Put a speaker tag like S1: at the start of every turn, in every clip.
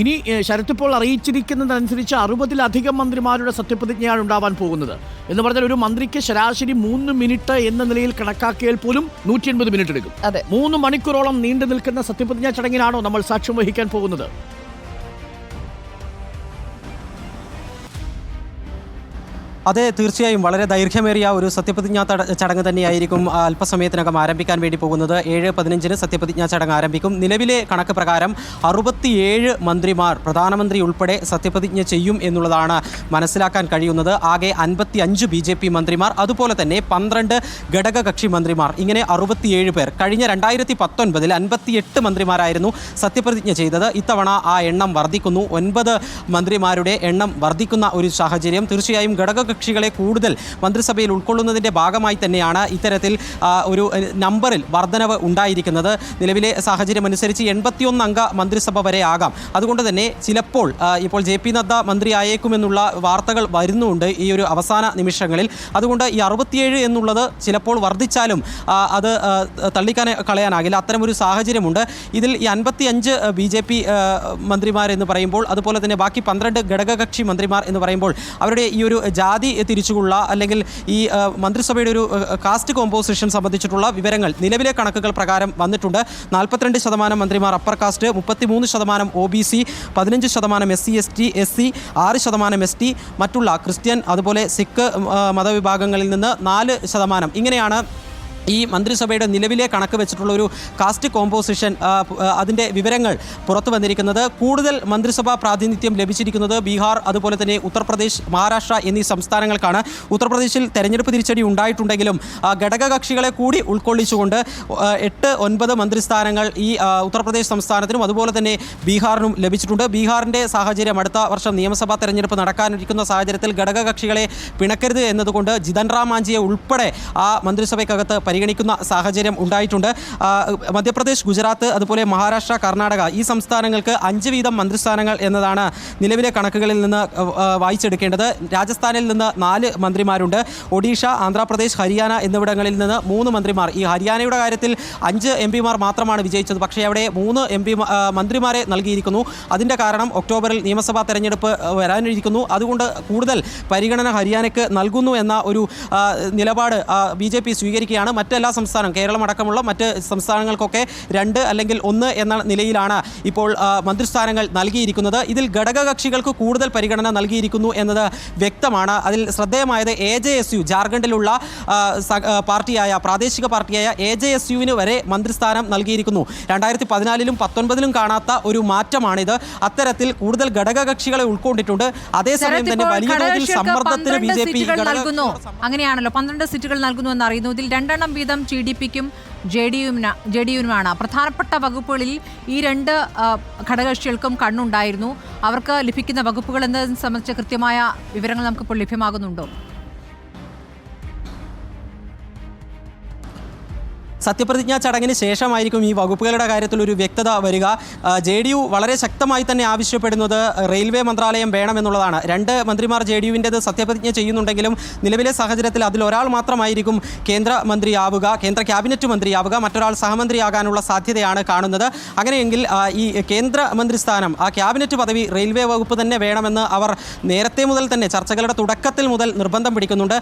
S1: ഇനി ശരത് ഇപ്പോൾ അറിയിച്ചിരിക്കുന്നതനുസരിച്ച് അറുപതിലധികം മന്ത്രിമാരുടെ സത്യപ്രതിജ്ഞയാണ് ഉണ്ടാവാൻ പോകുന്നത്. എന്ന് പറഞ്ഞാൽ ഒരു മന്ത്രിക്ക് ശരാശരി മൂന്ന് മിനിറ്റ് എന്ന നിലയിൽ കണക്കാക്കിയാൽ പോലും നൂറ്റി എൺപത് മിനിറ്റ് എടുക്കും.
S2: അതെ.
S1: മൂന്ന് മണിക്കൂറോളം നീണ്ടു നിൽക്കുന്ന സത്യപ്രതിജ്ഞാ ചടങ്ങിനാണോ നമ്മൾ സാക്ഷ്യം വഹിക്കാൻ പോകുന്നത്?
S3: അതെ തീർച്ചയായും. വളരെ ദൈർഘ്യമേറിയ ഒരു സത്യപ്രതിജ്ഞാ ചടങ്ങ് തന്നെയായിരിക്കും അല്പസമയത്തിനകം ആരംഭിക്കാൻ വേണ്ടി പോകുന്നത്. ഏഴ് പതിനഞ്ചിന് സത്യപ്രതിജ്ഞാ ചടങ്ങ് ആരംഭിക്കും. നിലവിലെ കണക്ക് പ്രകാരം അറുപത്തിയേഴ് മന്ത്രിമാർ പ്രധാനമന്ത്രി ഉൾപ്പെടെ സത്യപ്രതിജ്ഞ ചെയ്യും എന്നുള്ളതാണ് മനസ്സിലാക്കാൻ കഴിയുന്നത്. ആകെ അൻപത്തി അഞ്ച് ബി ജെ പി മന്ത്രിമാർ അതുപോലെ തന്നെ പന്ത്രണ്ട് ഘടകകക്ഷി മന്ത്രിമാർ. ഇങ്ങനെ അറുപത്തിയേഴ് പേർ. കഴിഞ്ഞ രണ്ടായിരത്തി പത്തൊൻപതിൽ അൻപത്തിയെട്ട് മന്ത്രിമാരായിരുന്നു സത്യപ്രതിജ്ഞ ചെയ്തത്. ഇത്തവണ ആ എണ്ണം വർദ്ധിക്കുന്നു. ഒൻപത് മന്ത്രിമാരുടെ എണ്ണം വർദ്ധിക്കുന്ന ഒരു സാഹചര്യം. തീർച്ചയായും ഘടകകക്ഷികളെ കൂടുതൽ മന്ത്രിസഭയിൽ ഉൾക്കൊള്ളുന്നതിന്റെ ഭാഗമായി തന്നെയാണ് ഇത്തരത്തിൽ ഒരു നമ്പറിൽ വർധനവ് ഉണ്ടായിരിക്കുന്നത്. നിലവിലെ സാഹചര്യം അനുസരിച്ച് എൺപത്തിയൊന്ന് അംഗ മന്ത്രിസഭ വരെ ആകാം. അതുകൊണ്ട് തന്നെ ചിലപ്പോൾ ഇപ്പോൾ ജെ പി നദ്ദ മന്ത്രിയായേക്കുമെന്നുള്ള വാർത്തകൾ വരുന്നുണ്ട് ഈ ഒരു അവസാന നിമിഷങ്ങളിൽ. അതുകൊണ്ട് ഈ അറുപത്തിയേഴ് എന്നുള്ളത് ചിലപ്പോൾ വർദ്ധിച്ചാലും അത് തള്ളിക്കാൻ കളയാനാകില്ല. അത്തരമൊരു സാഹചര്യമുണ്ട്. ഇതിൽ ഈ അൻപത്തി അഞ്ച് ബി ജെ പി മന്ത്രിമാരെന്ന് പറയുമ്പോൾ അതുപോലെ തന്നെ ബാക്കി പന്ത്രണ്ട് ഘടകകക്ഷി മന്ത്രിമാർ എന്ന് പറയുമ്പോൾ അവരുടെ ഈ ഒരു ജാതി തിരിച്ചുകൊള്ള അല്ലെങ്കിൽ ഈ മന്ത്രിസഭയുടെ ഒരു കാസ്റ്റ് കോമ്പോസിഷൻ സംബന്ധിച്ചിട്ടുള്ള വിവരങ്ങൾ നിലവിലെ കണക്കുകൾ പ്രകാരം വന്നിട്ടുണ്ട്. നാൽപ്പത്തിരണ്ട് ശതമാനം മന്ത്രിമാർ അപ്പർ കാസ്റ്റ് മുപ്പത്തിമൂന്ന് ശതമാനം ഒ ബി സി പതിനഞ്ച് ശതമാനം S C S T S C ആറ് ശതമാനം എസ് ടി മറ്റുള്ള ക്രിസ്ത്യൻ അതുപോലെ സിഖ് മതവിഭാഗങ്ങളിൽ നിന്ന് നാല് ശതമാനം. ഇങ്ങനെയാണ് ഈ മന്ത്രിസഭയുടെ നിലവിലെ കണക്ക് വെച്ചിട്ടുള്ള ഒരു കാസ്റ്റ് കോമ്പോസിഷൻ അതിന്റെ വിവരങ്ങൾ പുറത്തു വന്നിരിക്കുന്നത്. കൂടുതൽ മന്ത്രിസഭാ പ്രാതിനിധ്യം ലഭിച്ചിരിക്കുന്നത് ബീഹാർ അതുപോലെ തന്നെ ഉത്തർപ്രദേശ് മഹാരാഷ്ട്ര എന്നീ സംസ്ഥാനങ്ങൾക്കാണ്. ഉത്തർപ്രദേശിൽ തെരഞ്ഞെടുപ്പ് തിരിച്ചടി ഉണ്ടായിട്ടുണ്ടെങ്കിലും ഘടകകക്ഷികളെ കൂടി ഉൾക്കൊള്ളിച്ചുകൊണ്ട് എട്ട് ഒൻപത് മന്ത്രിസ്ഥാനങ്ങൾ ഈ ഉത്തർപ്രദേശ് സംസ്ഥാനത്തിനും അതുപോലെ തന്നെ ബീഹാറിനും ലഭിച്ചിട്ടുണ്ട്. ബീഹാറിന്റെ സാഹചര്യം അടുത്ത വർഷം നിയമസഭാ തെരഞ്ഞെടുപ്പ് നടക്കാനിരിക്കുന്ന സാഹചര്യത്തിൽ ഘടകകക്ഷികളെ പിണക്കരുത് എന്നതുകൊണ്ട് ജിതൻ റാം മാഞ്ചിയെ ഉൾപ്പെടെ ആ മന്ത്രിസഭയ്ക്കകത്ത് പരിഗണിക്കുന്ന സാഹചര്യം ഉണ്ടായിട്ടുണ്ട്. മധ്യപ്രദേശ് ഗുജറാത്ത് അതുപോലെ മഹാരാഷ്ട്ര കർണാടക ഈ സംസ്ഥാനങ്ങൾക്ക് അഞ്ച് വീതം മന്ത്രിസ്ഥാനങ്ങൾ എന്നതാണ് നിലവിലെ കണക്കുകളിൽ നിന്ന് വായിച്ചെടുക്കേണ്ടത്. രാജസ്ഥാനിൽ നിന്ന് നാല് മന്ത്രിമാരുണ്ട്. ഒഡീഷ ആന്ധ്രാപ്രദേശ് ഹരിയാന എന്നിവിടങ്ങളിൽ നിന്ന് മൂന്ന് മന്ത്രിമാർ. ഈ ഹരിയാനയുടെ കാര്യത്തിൽ അഞ്ച് എം പിമാർ മാത്രമാണ് വിജയിച്ചത്. പക്ഷേ അവിടെ മൂന്ന് എം പി മന്ത്രിമാരെ നൽകിയിരിക്കുന്നു. അതിന്റെ കാരണം ഒക്ടോബറിൽ നിയമസഭാ തെരഞ്ഞെടുപ്പ് വരാനിരിക്കുന്നു. അതുകൊണ്ട് കൂടുതൽ പരിഗണന ഹരിയാനയ്ക്ക് നൽകുന്നു എന്ന ഒരു നിലപാട് ബി സ്വീകരിക്കുകയാണ്. മറ്റെല്ലാ സംസ്ഥാനം കേരളം അടക്കമുള്ള മറ്റ് സംസ്ഥാനങ്ങൾക്കൊക്കെ രണ്ട് അല്ലെങ്കിൽ ഒന്ന് എന്ന നിലയിലാണ് ഇപ്പോൾ മന്ത്രിസ്ഥാനങ്ങൾ നൽകിയിരിക്കുന്നത്. ഇതിൽ ഘടകകക്ഷികൾക്ക് കൂടുതൽ പരിഗണന നൽകിയിരിക്കുന്നു എന്നത് വ്യക്തമാണ്. അതിൽ ശ്രദ്ധേയമായത് എ ജെ എസ് യു ജാർഖണ്ഡിലുള്ള പാർട്ടിയായ പ്രാദേശിക പാർട്ടിയായ എ ജെ എസ് യുവിന് വരെ മന്ത്രിസ്ഥാനം നൽകിയിരിക്കുന്നു. രണ്ടായിരത്തി പതിനാലിലും പത്തൊൻപതിലും കാണാത്ത ഒരു മാറ്റമാണിത്. അത്തരത്തിൽ കൂടുതൽ ഘടകകക്ഷികളെ ഉൾക്കൊണ്ടിട്ടുണ്ട്. അതേസമയം തന്നെ വലിയ തോതിൽ സമ്മർദ്ദത്തിന് ബി ജെ പി
S2: അങ്ങനെയാണല്ലോ. പന്ത്രണ്ട് സീറ്റുകൾ നൽകുന്നു എന്ന് അറിയുന്നു. ഇതിൽ രണ്ടെണ്ണം വീതം ജി ഡി പിക്കും ജെ ഡി യുവിന് ജെ ഡി യുവിനുമാണ്. പ്രധാനപ്പെട്ട വകുപ്പുകളിൽ ഈ രണ്ട് ഘടകകക്ഷികൾക്കും കണ്ണുണ്ടായിരുന്നു. അവർക്ക് ലഭിക്കുന്ന വകുപ്പുകൾ എന്നതിനെ സംബന്ധിച്ച കൃത്യമായ വിവരങ്ങൾ നമുക്കിപ്പോൾ ലഭ്യമാകുന്നുണ്ടോ?
S3: സത്യപ്രതിജ്ഞാ ചടങ്ങിന് ശേഷമായിരിക്കും ഈ വകുപ്പുകളുടെ കാര്യത്തിൽ ഒരു വ്യക്തത വരിക. ജെ ഡി യു വളരെ ശക്തമായി തന്നെ ആവശ്യപ്പെടുന്നത് റെയിൽവേ മന്ത്രാലയം വേണമെന്നുള്ളതാണ്. രണ്ട് മന്ത്രിമാർ ജെ ഡി യുവിന്റെത് സത്യപ്രതിജ്ഞ ചെയ്യുന്നുണ്ടെങ്കിലും നിലവിലെ സാഹചര്യത്തിൽ അതിൽ ഒരാൾ മാത്രമായിരിക്കും കേന്ദ്ര മന്ത്രിയാവുക കേന്ദ്ര ക്യാബിനറ്റ് മന്ത്രിയാവുക മറ്റൊരാൾ സഹമന്ത്രിയാകാനുള്ള സാധ്യതയാണ് കാണുന്നത്. അങ്ങനെയെങ്കിൽ ഈ കേന്ദ്രമന്ത്രി സ്ഥാനം ആ ക്യാബിനറ്റ് പദവി റെയിൽവേ വകുപ്പ് തന്നെ വേണമെന്ന് അവർ നേരത്തെ മുതൽ തന്നെ ചർച്ചകളുടെ തുടക്കത്തിൽ മുതൽ നിർബന്ധം പിടിക്കുന്നുണ്ട്.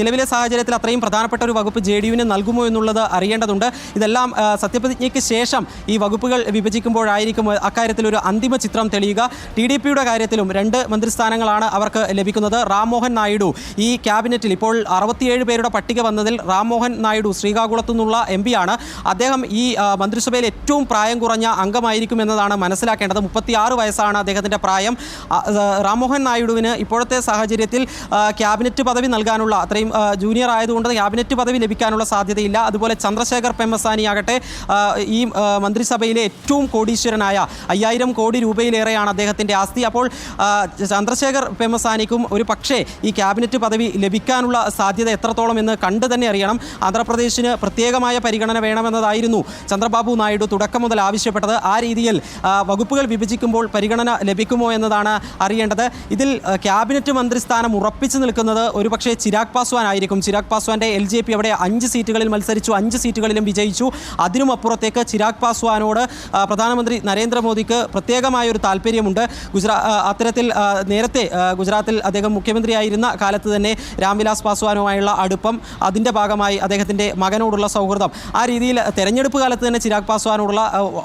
S3: നിലവിലെ സാഹചര്യത്തിൽ അത്രയും പ്രധാനപ്പെട്ട ഒരു വകുപ്പ് ജെ ഡി യുവിന് നൽകുമോ എന്നുള്ളത് അറിയേണ്ടതുണ്ട്. ഇതെല്ലാം സത്യപ്രതിജ്ഞയ്ക്ക് ശേഷം ഈ വകുപ്പുകൾ വിഭജിക്കുമ്പോഴായിരിക്കും അക്കാര്യത്തിൽ ഒരു അന്തിമ ചിത്രം തെളിയുക. ടി ഡി പിയുടെ കാര്യത്തിലും രണ്ട് മന്ത്രിസ്ഥാനങ്ങളാണ് അവർക്ക് ലഭിക്കുന്നത്. റാംമോഹൻ നായിഡു ഈ ക്യാബിനറ്റിൽ ഇപ്പോൾ അറുപത്തിയേഴ് പേരുടെ പട്ടിക വന്നതിൽ റാംമോഹൻ നായിഡു ശ്രീകാകുളത്തു നിന്നുള്ള എം പിയാണ്. അദ്ദേഹം ഈ മന്ത്രിസഭയിൽ ഏറ്റവും പ്രായം കുറഞ്ഞ അംഗമായിരിക്കും എന്നതാണ് മനസ്സിലാക്കേണ്ടത്. മുപ്പത്തിയാറ് വയസ്സാണ് അദ്ദേഹത്തിന്റെ പ്രായം. റാംമോഹൻ നായിഡുവിന് ഇപ്പോഴത്തെ സാഹചര്യത്തിൽ ക്യാബിനറ്റ് പദവി നൽകാനുള്ള അത്രയും ജൂനിയർ ആയതുകൊണ്ട് ക്യാബിനറ്റ് പദവി ലഭിക്കാനുള്ള സാധ്യതയില്ല. അതുപോലെ ചന്ദ്രശേഖർ പെമ്മസാനി ആകട്ടെ ഈ മന്ത്രിസഭയിലെ ഏറ്റവും കോടീശ്വരനായ അയ്യായിരം കോടി രൂപയിലേറെയാണ് അദ്ദേഹത്തിന്റെ ആസ്തി. അപ്പോൾ ചന്ദ്രശേഖർ പെമ്മസാനിക്കും ഒരു പക്ഷേ ഈ ക്യാബിനറ്റ് പദവി ലഭിക്കാനുള്ള സാധ്യത എത്രത്തോളം എന്ന് കണ്ടു തന്നെ അറിയണം. ആന്ധ്രാപ്രദേശിന് പ്രത്യേകമായ പരിഗണന വേണമെന്നതായിരുന്നു ചന്ദ്രബാബു നായിഡു തുടക്കം മുതൽ ആവശ്യപ്പെട്ടത്. ആ രീതിയിൽ വകുപ്പുകൾ വിഭജിക്കുമ്പോൾ പരിഗണന ലഭിക്കുമോ എന്നതാണ് അറിയേണ്ടത്. ഇതിൽ ക്യാബിനറ്റ് മന്ത്രിസ്ഥാനം ഉറപ്പിച്ചു നിൽക്കുന്നത് ഒരുപക്ഷെ ചിരാഗ് പാസ്വാൻ ആയിരിക്കും. ചിരാഗ് പാസ്വാന്റെ എൽ ജെ പി അവിടെ അഞ്ച് സീറ്റുകളിൽ മത്സരിച്ചു. അഞ്ച് സീറ്റുകളിലും വിജയിച്ചു. അതിനും അപ്പുറത്തേക്ക് ചിരാഗ് പാസ്വാനോട് പ്രധാനമന്ത്രി നരേന്ദ്രമോദിക്ക് പ്രത്യേകമായ ഒരു താല്പര്യമുണ്ട്. ഗുജറാ അത്തരത്തിൽ നേരത്തെ ഗുജറാത്തിൽ അദ്ദേഹം മുഖ്യമന്ത്രിയായിരുന്ന കാലത്ത് തന്നെ രാംവിലാസ് പാസ്വാനുമായുള്ള അടുപ്പം അതിന്റെ ഭാഗമായി അദ്ദേഹത്തിന്റെ മകനോടുള്ള സൗഹൃദം. ആ രീതിയിൽ തെരഞ്ഞെടുപ്പ് കാലത്ത് തന്നെ ചിരാഗ് പാസ്വാനോടുള്ള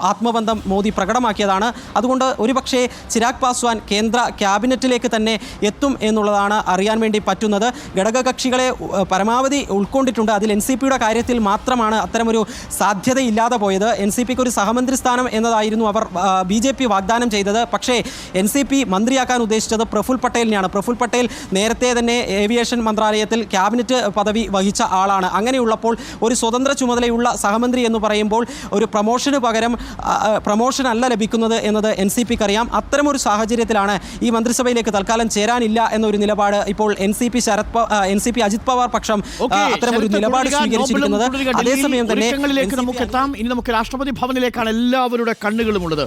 S3: ആത്മബന്ധം മോദി പ്രകടമാക്കിയതാണ്. അതുകൊണ്ട് ഒരുപക്ഷേ ചിരാഗ് പാസ്വാൻ കേന്ദ്ര ക്യാബിനറ്റിലേക്ക് തന്നെ എത്തും എന്നുള്ളതാണ് അറിയാൻ വേണ്ടി പറ്റുന്നത്. ഘടകകക്ഷികളെ കക്ഷികളെ പരമാവധി ഉൾക്കൊണ്ടിട്ടുണ്ട്. അതിൽ എൻ സി പിയുടെ കാര്യത്തിൽ മാത്രമാണ് അത്തരമൊരു സാധ്യതയില്ലാതെ പോയത്. എൻ സി പിക്ക് ഒരു സഹമന്ത്രി സ്ഥാനം എന്നതായിരുന്നു അവർ ബി ജെ പി വാഗ്ദാനം ചെയ്തത്. പക്ഷേ എൻ സി പി മന്ത്രിയാക്കാൻ ഉദ്ദേശിച്ചത് പ്രഫുൽ പട്ടേലിനെയാണ്. പ്രഫുൽ പട്ടേൽ നേരത്തെ തന്നെ ഏവിയേഷൻ മന്ത്രാലയത്തിൽ ക്യാബിനറ്റ് പദവി വഹിച്ച ആളാണ്. അങ്ങനെയുള്ളപ്പോൾ ഒരു സ്വതന്ത്ര ചുമതലയുള്ള സഹമന്ത്രി എന്ന് പറയുമ്പോൾ ഒരു പ്രൊമോഷന് പകരം പ്രൊമോഷൻ അല്ല ലഭിക്കുന്നത് എന്നത് എൻ സി പിക്ക് അറിയാം അത്തരമൊരു സാഹചര്യത്തിലാണ് ഈ മന്ത്രിസഭയിലേക്ക് തൽക്കാലം ചേരാനില്ല എന്നൊരു നിലപാട് ഇപ്പോൾ N C P Sharad N C P Ajit Pawar പക്ഷം അത്തരമൊരു നിലപാട് സ്വീകരിച്ചിരിക്കുന്നത്. അതേസമയം തന്നെ
S1: നമുക്ക് എത്താം ഇനി നമുക്ക് രാഷ്ട്രപതി ഭവനിലേക്കാണ് എല്ലാവരുടെ കണ്ണുകളും ഉള്ളത്.